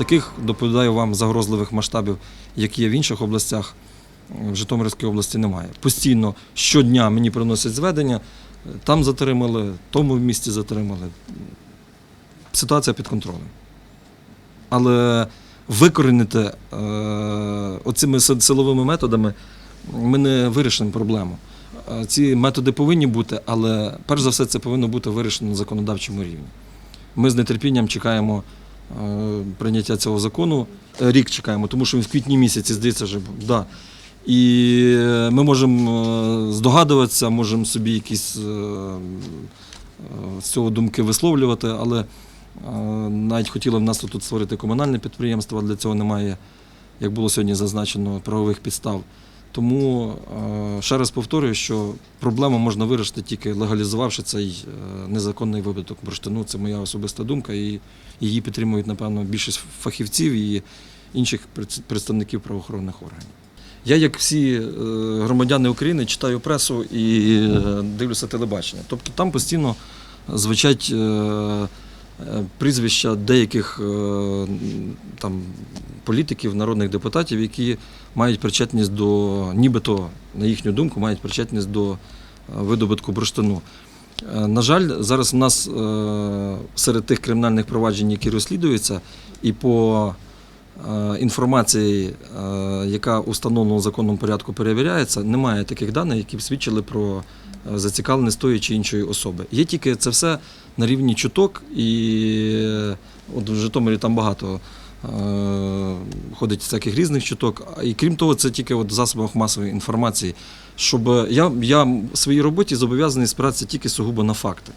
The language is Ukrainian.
таких доповідаю вам загрозливих масштабів, які є в інших областях. В Житомирській області немає. Постійно щодня мені приносять зведення, там затримали, тому в місці затримали. Ситуація під контролем. Але викорінити е, оцими силовими методами ми не вирішимо проблему. Е, Ці методи повинні бути, але перш за все це повинно бути вирішено на законодавчому рівні. Ми з нетерпінням чекаємо прийняття цього закону. Е, Рік чекаємо, тому що він в квітні місяці, здається, вже був. Да. І е, ми можемо е, здогадуватися, можемо собі якісь е, е, з цього думки висловлювати, але е, навіть хотіли в нас тут створити комунальне підприємство, а для цього немає, як було сьогодні зазначено, правових підстав. Тому е, ще раз повторюю, що проблему можна вирішити тільки легалізувавши цей е, незаконний вибиток бурштину. Це моя особиста думка, і її підтримують, напевно, більшість фахівців і інших представників правоохоронних органів. Я, як всі е, громадяни України, читаю пресу і дивлюся телебачення. Тобто там постійно звучать прізвища деяких там, політиків, народних депутатів, які мають причетність до, нібито, на їхню думку, мають причетність до е, видобутку бурштину. Е, На жаль, зараз в нас е, серед тих кримінальних проваджень, які розслідуються, і по інформації, яка у встановленому законному порядку перевіряється, немає таких даних, які б свідчили про зацікавленість тої чи іншої особи. Є тільки це все на рівні чуток, і от в Житомирі там багато ходить всяких різних чуток. І крім того, це тільки от в засобах масової інформації. Щоб я, я в своїй роботі зобов'язаний спиратися тільки сугубо на факти.